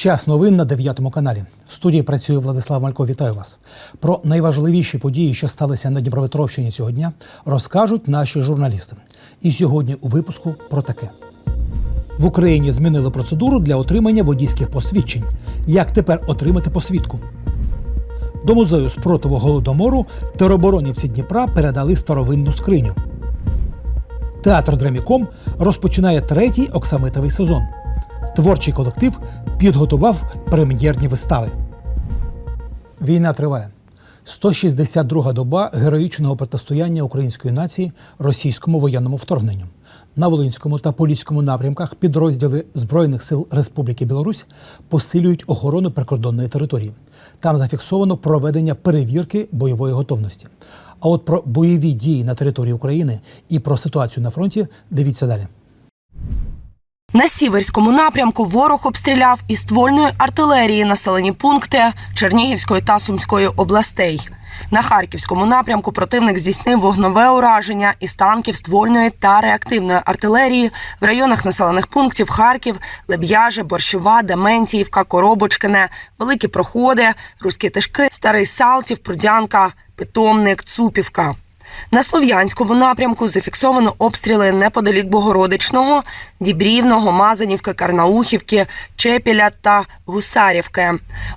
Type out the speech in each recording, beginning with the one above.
Час новин на 9 каналі. В студії працює Владислав Малько. Вітаю вас. Про найважливіші події, що сталися на Дніпропетровщині цього дня, розкажуть наші журналісти. І сьогодні у випуску про таке. В Україні змінили процедуру для отримання водійських посвідчень. Як тепер отримати посвідку? До музею спротиву голодомору тероборонівці Дніпра передали старовинну скриню. Театр Дреміком розпочинає третій оксамитовий сезон. Творчий колектив підготував прем'єрні вистави. Війна триває. 162 доба героїчного протистояння української нації російському воєнному вторгненню. На Волинському та Поліському напрямках підрозділи Збройних сил Республіки Білорусь посилюють охорону прикордонної території. Там зафіксовано проведення перевірки бойової готовності. А от про бойові дії на території України і про ситуацію на фронті дивіться далі. На сіверському напрямку ворог обстріляв із ствольної артилерії населені пункти Чернігівської та Сумської областей. На харківському напрямку противник здійснив вогнове ураження із танків ствольної та реактивної артилерії в районах населених пунктів Харків, Леб'яже, Борщова, Дементіївка, Коробочкине, Великі Проходи, Руські Тишки, Старий Салтів, Прудянка, Питомник, Цупівка. На слов'янському напрямку зафіксовано обстріли неподалік Богородичного, Дібрівного, Мазанівки, Карнаухівки, Чепіля та Гусарівки.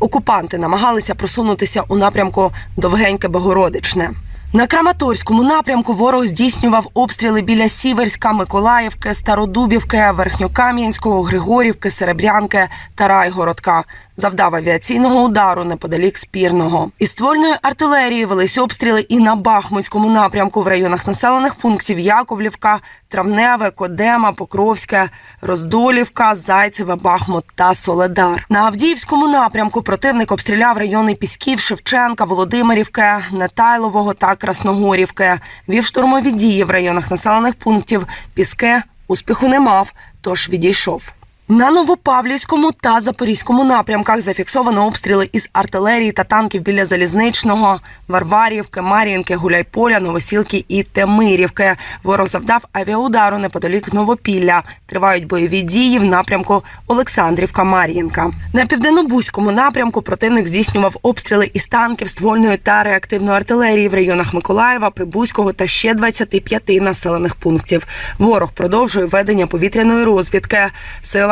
Окупанти намагалися просунутися у напрямку Довгеньке Богородичне. На Краматорському напрямку ворог здійснював обстріли біля Сіверська, Миколаївки, Стародубівки, Верхньокам'янського, Григорівки, Серебрянки та Райгородка. Завдав авіаційного удару неподалік спірного. Із ствольної артилерії велись обстріли і на Бахмутському напрямку в районах населених пунктів Яковлівка, Травневе, Кодема, Покровське, Роздолівка, Зайцеве, Бахмут та Соледар. На Авдіївському напрямку противник обстріляв райони Пісків, Шевченка, Володимирівки, Нетайлового та Красногорівки. Вів штурмові дії в районах населених пунктів Піске успіху не мав, тож відійшов. На Новопавлівському та Запорізькому напрямках зафіксовано обстріли із артилерії та танків біля Залізничного, Варварівки, Мар'їнки, Гуляйполя, Новосілки і Темирівки. Ворог завдав авіаудару неподалік Новопілля. Тривають бойові дії в напрямку Олександрівка-Мар'їнка. На південно-бузькому напрямку противник здійснював обстріли із танків, ствольної та реактивної артилерії в районах Миколаєва, Прибузького та ще 25 населених пунктів. Ворог продовжує ведення повітряної розвідки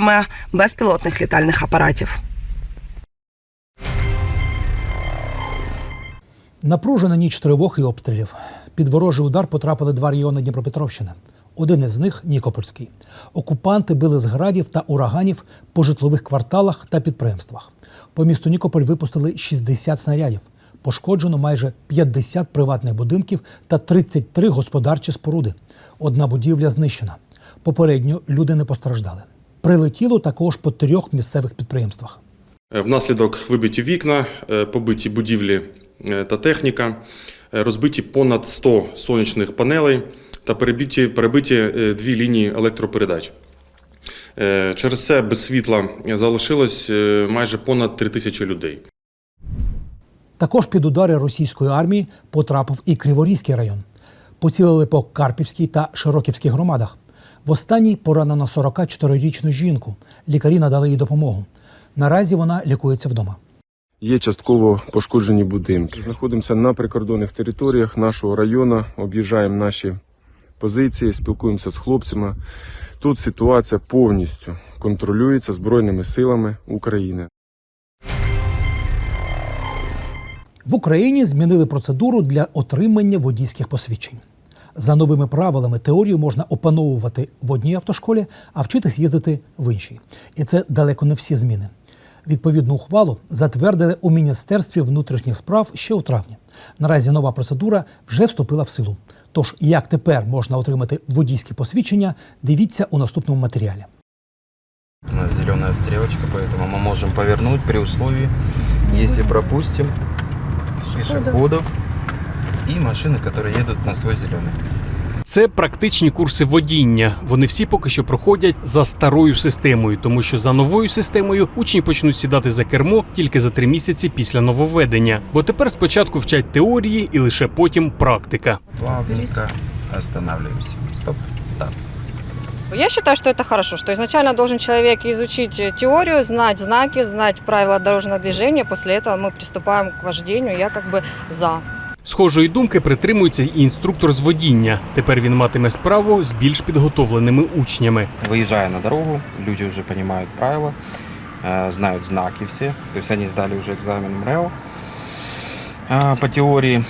силами безпілотних літальних апаратів. Напружена ніч тривог і обстрілів. Під ворожий удар потрапили два райони Дніпропетровщини. Один із них Нікопольський. Окупанти били з градів та ураганів по житлових кварталах та підприємствах. По місту Нікополь випустили 60 снарядів. Пошкоджено майже 50 приватних будинків та 33 господарчі споруди. Одна будівля знищена. Попередньо люди не постраждали. Прилетіло також по трьох місцевих підприємствах. Е, Внаслідок вибиті вікна, е, побиті будівлі е, та техніка, розбиті понад 100 сонячних панелей та перебиті, перебиті дві лінії електропередач. Через це без світла залишилось майже понад 3 тисячі людей. Також під удари російської армії потрапив і Криворізький район. Поцілили по Карпівській та Широківській громадах. В останній поранено 44-річну жінку. Лікарі надали їй допомогу. Наразі вона лікується вдома. Є частково пошкоджені будинки. Знаходимося на прикордонних територіях нашого району, об'їжджаємо наші позиції, спілкуємося з хлопцями. Тут ситуація повністю контролюється Збройними силами України. В Україні змінили процедуру для отримання водійських посвідчень. За новими правилами теорію можна опановувати в одній автошколі, а вчитись їздити в іншій. І це далеко не всі зміни. Відповідну ухвалу затвердили у Міністерстві внутрішніх справ ще у травні. Наразі нова процедура вже вступила в силу. Тож, як тепер можна отримати водійське посвідчення, дивіться у наступному матеріалі. У нас зеленая стрелочка, поэтому мы можем повернуть при условии, если пропустим пешеходов и машины, которые едут на свой зеленый. Це практичні курси водіння. Вони всі поки що проходять за старою системою, тому що за новою системою учні почнуть сідати за кермо тільки за три місяці після нововведення. Бо тепер спочатку вчать теорії і лише потім практика. Плавненько останавливаемся. Стоп. Так. Я считаю, что это хорошо, что изначально должен человек изучить э, теорию, знать знаки, знать правила дорожного движения. После этого мы приступаем к вождению. Я как бы за. Схожої думки притримується і інструктор з водіння. Тепер він матиме справу з більш підготовленими учнями. Выезжая на дорогу, люди уже понимают правила, э, знают знаки все. То есть они сдали уже экзамен МРЭО э, по теории,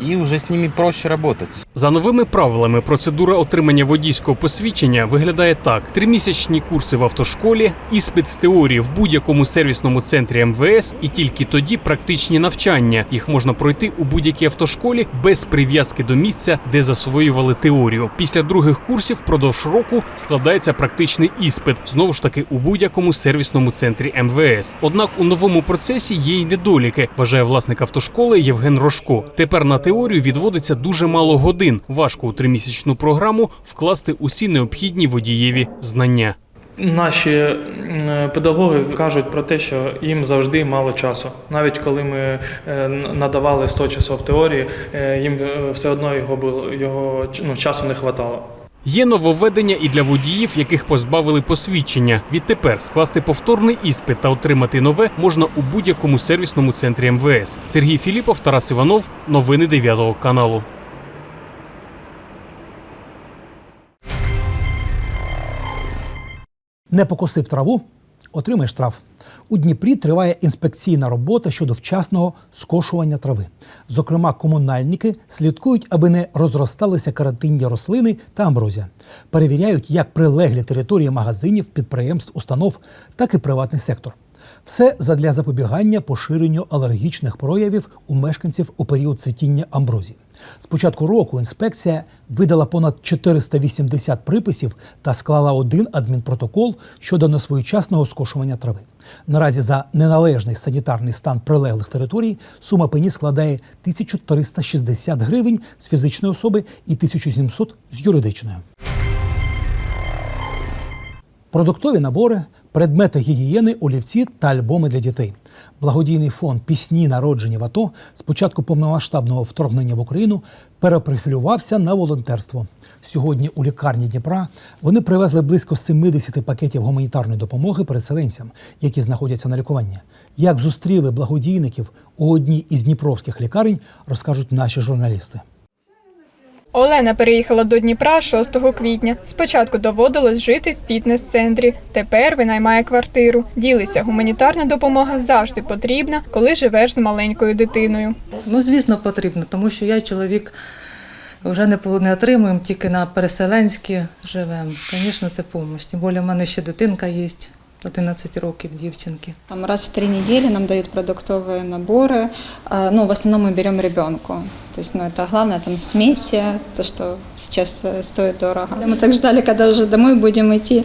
и уже с ними проще работать. За новими правилами процедура отримання водійського посвідчення виглядає так: тримісячні курси в автошколі, іспит з теорії в будь-якому сервісному центрі МВС, і тільки тоді практичні навчання. Їх можна пройти у будь-якій автошколі без прив'язки до місця, де засвоювали теорію. Після других курсів впродовж року складається практичний іспит знову ж таки у будь-якому сервісному центрі МВС. Однак у новому процесі є й недоліки, вважає власник автошколи Євген Рожко. Тепер на теорію відводиться дуже мало годин. Важко у тримісячну програму вкласти усі необхідні водієві знання. Наші педагоги кажуть про те, що їм завжди мало часу. Навіть коли ми е, надавали 100 часов теорії, е, їм е, все одно його було його ну, часу не вистачало. Є нововведення і для водіїв, яких позбавили посвідчення. Відтепер скласти повторний іспит та отримати нове можна у будь-якому сервісному центрі МВС. Сергій Філіпов, Тарас Іванов, новини 9 каналу. Не покосив траву, отримай штраф. У Дніпрі триває інспекційна робота щодо вчасного скошування трави. Зокрема, комунальники слідкують, аби не розросталися карантинні рослини та амброзія. Перевіряють як прилеглі території магазинів, підприємств, установ, так і приватний сектор. Все задля запобігання поширенню алергічних проявів у мешканців у період цвітіння амброзії. З початку року інспекція видала понад 480 приписів та склала один адмінпротокол щодо несвоєчасного скошування трави. Наразі за неналежний санітарний стан прилеглих територій сума пені складає 1360 гривень з фізичної особи і 1700 з юридичної. Продуктові набори, предмети гігієни, олівці та альбоми для дітей. Благодійний фонд Пісні народжені в АТО з початку повномасштабного вторгнення в Україну перепрофілювався на волонтерство. Сьогодні у лікарні Дніпра вони привезли близько 70 пакетів гуманітарної допомоги переселенцям, які знаходяться на лікуванні. Як зустріли благодійників у одній із дніпровських лікарень, розкажуть наші журналісти. Олена переїхала до Дніпра 6 квітня. Спочатку доводилось жити в фітнес-центрі. Тепер винаймає квартиру. Ділиться, гуманітарна допомога завжди потрібна, коли живеш з маленькою дитиною. Ну, звісно, потрібно, тому що я і чоловік вже не, по- не отримуємо, тільки на переселенські живемо. Звісно, це допомога. Тим більше в мене ще дитинка є, 11 років дівчинки. Там раз в три недели нам дают продуктовые наборы. А, Ну, в основном мы берем ребенку. То есть, ну, это главное, там смеси, то, что сейчас э, стоит дорого. Мы так ждали, когда уже домой будем идти.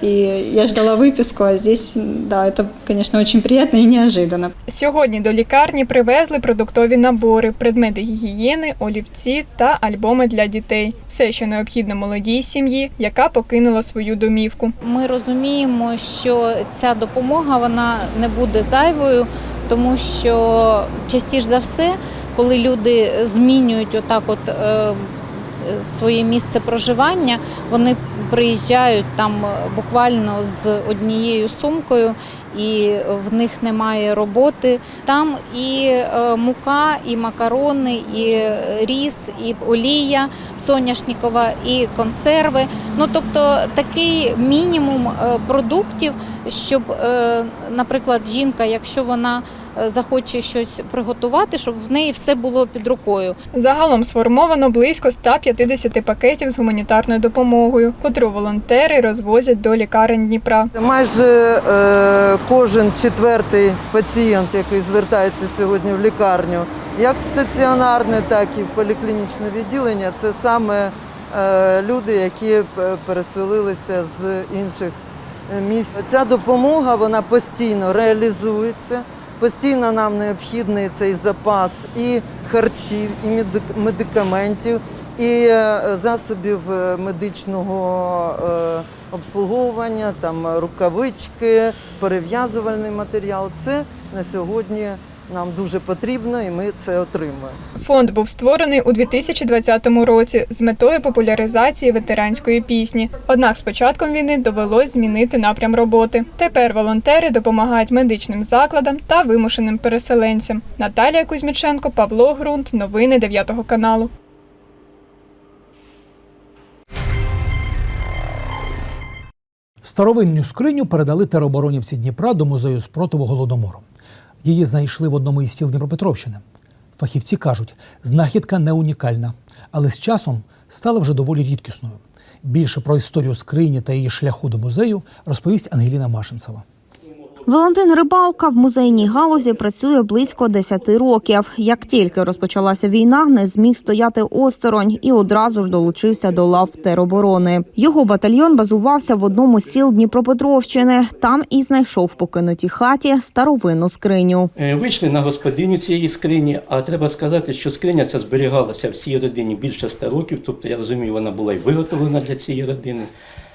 И я ждала выписку, а здесь, да, это, конечно, очень приятно и неожиданно. Сьогодні до лікарні привезли продуктові набори, предмети гігієни, олівці та альбоми для дітей. Все, що необхідно молодій сім'ї, яка покинула свою домівку. Ми розуміємо, що ця допомога вона не буде зайвою, тому що частіше за все, коли люди змінюють отак, от е, своє місце проживання, вони приїжджають там буквально з однією сумкою. І в них немає роботи. Там і е, мука, і макарони, і ріс, і олія соняшникова, і консерви. Ну тобто такий мінімум е, продуктів, щоб, е, наприклад, жінка, якщо вона е, захоче щось приготувати, щоб в неї все було під рукою. Загалом сформовано близько 150 пакетів з гуманітарною допомогою, котру волонтери розвозять до лікарень Дніпра. Майже е, кожен четвертий пацієнт, який звертається сьогодні в лікарню, як стаціонарне, так і в поліклінічне відділення, це саме е, люди, які переселилися з інших е, місць. Ця допомога вона постійно реалізується. Постійно нам необхідний цей запас і харчів, і медик- медикаментів, і е, засобів е, медичного е, обслуговування, там рукавички, перев'язувальний матеріал. Це на сьогодні нам дуже потрібно, і ми це отримуємо. Фонд був створений у 2020 році з метою популяризації ветеранської пісні. Однак з початком війни довелось змінити напрям роботи. Тепер волонтери допомагають медичним закладам та вимушеним переселенцям. Наталія Кузьміченко, Павло Грунт, новини 9 каналу. Старовинню скриню передали тероборонівці Дніпра до музею спротиву голодомору. Її знайшли в одному із сіл Дніпропетровщини. Фахівці кажуть, знахідка не унікальна, але з часом стала вже доволі рідкісною. Більше про історію скрині та її шляху до музею розповість Ангеліна Машинцева. Валентин Рибалка в музейній галузі працює близько 10 років. Як тільки розпочалася війна, не зміг стояти осторонь і одразу ж долучився до лав тероборони. Його батальйон базувався в одному з сіл Дніпропетровщини. Там і знайшов в покинутій хаті старовинну скриню. Е, Вийшли на господиню цієї скрині, а треба сказати, що скриня ця зберігалася всій родині більше ста років, тобто я розумію, вона була і виготовлена для цієї родини.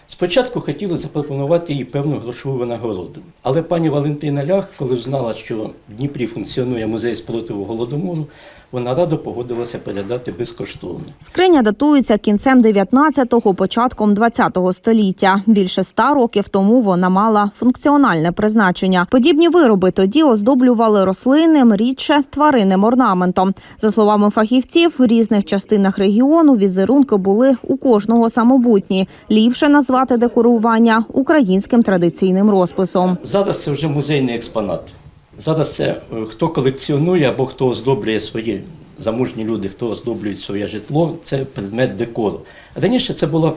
Спочатку хотіли запропонувати їй певну грошову винагороду. Але пані Валентина Лях, коли знала, що в Дніпрі функціонує музей спротиву голодомору, вона радо погодилася передати безкоштовно. Скриня датується кінцем 19-го, початком 20-го століття. Більше ста років тому вона мала функціональне призначення. Подібні вироби тоді оздоблювали рослинним, рідше тваринним орнаментом. За словами фахівців, в різних частинах регіону візерунки були у кожного самобутні. Ліпше назвати декорування українським традиційним розписом. Зараз це вже музейний експонат. Зараз це е, хто колекціонує або хто оздоблює свої заможні люди, хто оздоблює своє житло, це предмет декору. Раніше це було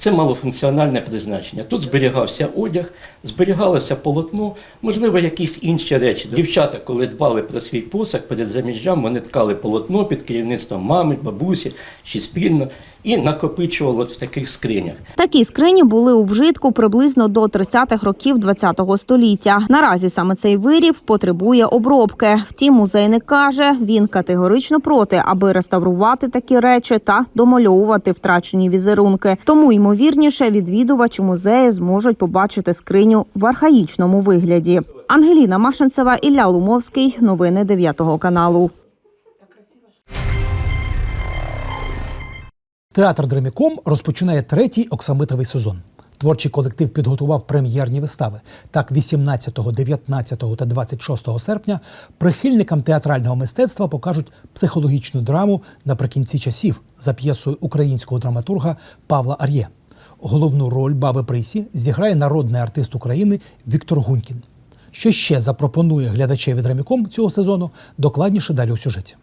це мало функціональне призначення. Тут зберігався одяг, зберігалося полотно, можливо, якісь інші речі. Дівчата, коли дбали про свій посаг перед заміжжям, вони ткали полотно під керівництвом мами, бабусі чи спільно і накопичували в таких скринях. Такі скрині були у вжитку приблизно до 30-х років ХХ століття. Наразі саме цей виріб потребує обробки. Втім, музейник каже, він категорично проти, аби реставрувати такі речі та домальовувати втрачені візерунки. Тому ймовірніше відвідувачі музею зможуть побачити скриню в архаїчному вигляді. Ангеліна Машинцева, Ілля Лумовський. Новини 9 каналу. Театр Дреміком розпочинає третій оксамитовий сезон. Творчий колектив підготував прем'єрні вистави. Так, 18, 19 та 26 серпня прихильникам театрального мистецтва покажуть психологічну драму наприкінці часів за п'єсою українського драматурга Павла Ар'є. Головну роль баби Присі зіграє народний артист України Віктор Гунькін. Що ще запропонує глядачеві драміком цього сезону, докладніше далі у сюжеті.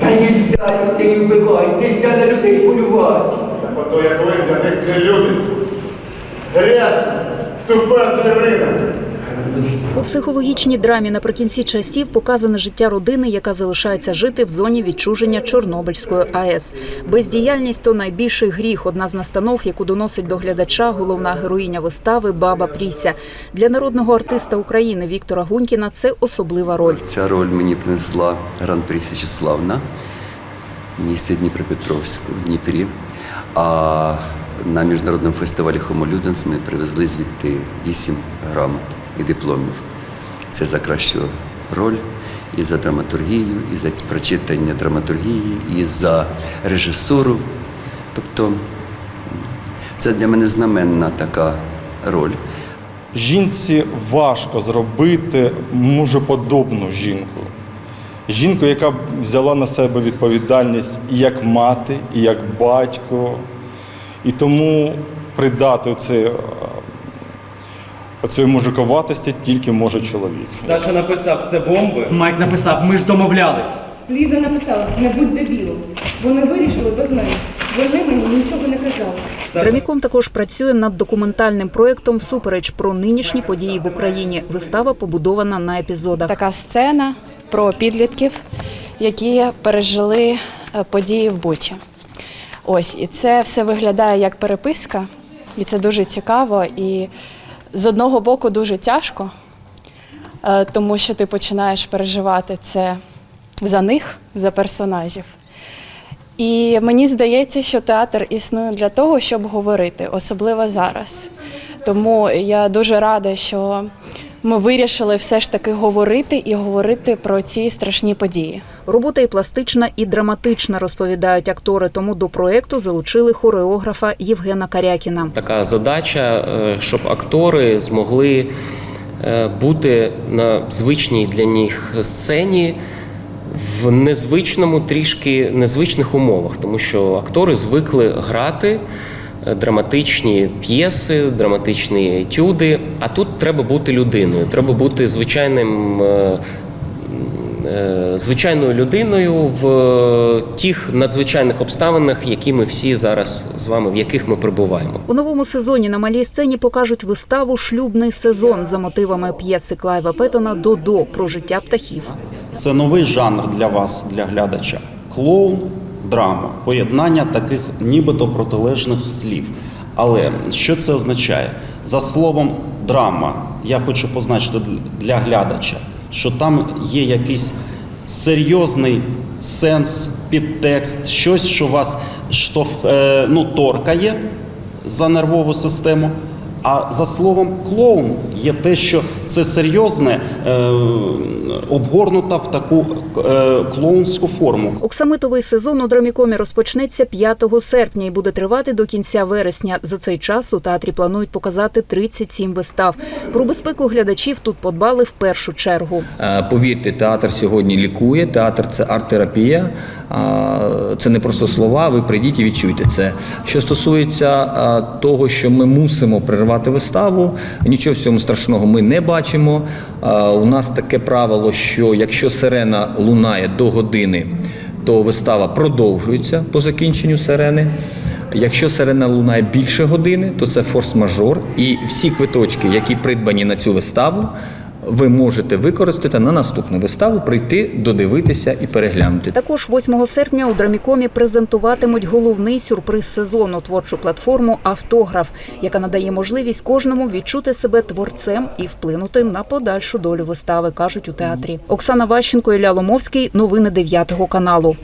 Та нельзя людей вбивати, нельзя на людей полювати. Так ото як ви для них не люди. Грязна, тупа звірина. У психологічній драмі наприкінці часів показане життя родини, яка залишається жити в зоні відчуження Чорнобильської АЕС. Бездіяльність то найбільший гріх. Одна з настанов, яку доносить до глядача головна героїня вистави Баба Пріся. Для народного артиста України Віктора Гунькіна це особлива роль. Ця роль мені принесла Гран-прі Січеславна в місті Дніпропетровську в Дніпрі. А на міжнародному фестивалі Ludens ми привезли звідти вісім грамот і дипломів. Це за кращу роль і за драматургію, і за прочитання драматургії, і за режисуру. Тобто це для мене знаменна така роль. Жінці важко зробити мужеподобну жінку. Жінку, яка взяла на себе відповідальність і як мати, і як батько. І тому придати оце, оцеї мужиковатості тільки може чоловік. Саша написав, це бомби. Майк написав, ми ж домовлялись. Ліза написала, не будь дебілом. Вони вирішили без мене. Вони мені нічого не казали. Драміком також працює над документальним проєктом Всупереч про нинішні події в Україні. Вистава побудована на епізодах. Така сцена про підлітків, які пережили е, події в Бучі. Ось, і це все виглядає як переписка, і це дуже цікаво. І з одного боку дуже тяжко, е, тому що ти починаєш переживати це за них, за персонажів. І мені здається, що театр існує для того, щоб говорити, особливо зараз. Тому я дуже рада, що ми вирішили все ж таки говорити і говорити про ці страшні події. Робота і пластична, і драматична, розповідають актори. Тому до проекту залучили хореографа Євгена Карякіна. така задача, е, щоб актори змогли е, бути на звичній для них сцені в незвичному, трішки незвичних умовах, тому що актори звикли грати драматичні п'єси, драматичні етюди. А тут треба бути людиною, треба бути звичайним. е, е, Звичайною людиною в тих надзвичайних обставинах, які ми всі зараз з вами, в яких ми перебуваємо. У новому сезоні на малій сцені покажуть виставу Шлюбний сезон за мотивами п'єси Клайва Петтона Додо про життя птахів. Це новий жанр для вас, для глядача. Клоун, драма, поєднання таких нібито протилежних слів. Але що це означає? За словом драма, я хочу позначити для глядача, що там є якийсь серйозний сенс, підтекст, щось, що вас штовх, е, ну, торкає за нервову систему. А за словом клоун є те, що це серйозне, е, обгорнута в таку е, клоунську форму. Оксамитовий сезон у драмікомі розпочнеться 5 серпня і буде тривати до кінця вересня. За цей час у театрі планують показати 37 вистав. Про безпеку глядачів тут подбали в першу чергу. Е, Повірте, театр сьогодні лікує, театр це арт-терапія. Це не просто слова, ви прийдіть і відчуйте це. Що стосується того, що ми мусимо перервати виставу, нічого в цьому страшного ми не бачимо. У нас таке правило, що якщо сирена лунає до години, то вистава продовжується по закінченню сирени. Якщо сирена лунає більше години, то це форс-мажор. І всі квиточки, які придбані на цю виставу, ви можете використати на наступну виставу, прийти, додивитися і переглянути. Також 8 серпня у драмікомі презентуватимуть головний сюрприз сезону творчу платформу Автограф, яка надає можливість кожному відчути себе творцем і вплинути на подальшу долю вистави, кажуть у театрі. Оксана Ващенко, Ілля Ломовський. Новини 9 каналу.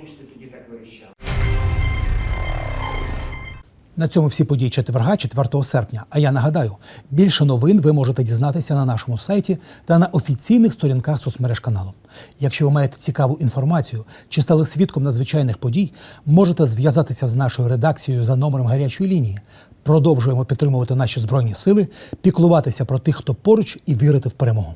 На цьому всі події четверга, 4 серпня. А я нагадаю, більше новин ви можете дізнатися на нашому сайті та на офіційних сторінках соцмереж каналу. Якщо ви маєте цікаву інформацію чи стали свідком надзвичайних подій, можете зв'язатися з нашою редакцією за номером гарячої лінії. Продовжуємо підтримувати наші збройні сили, піклуватися про тих, хто поруч, і вірити в перемогу.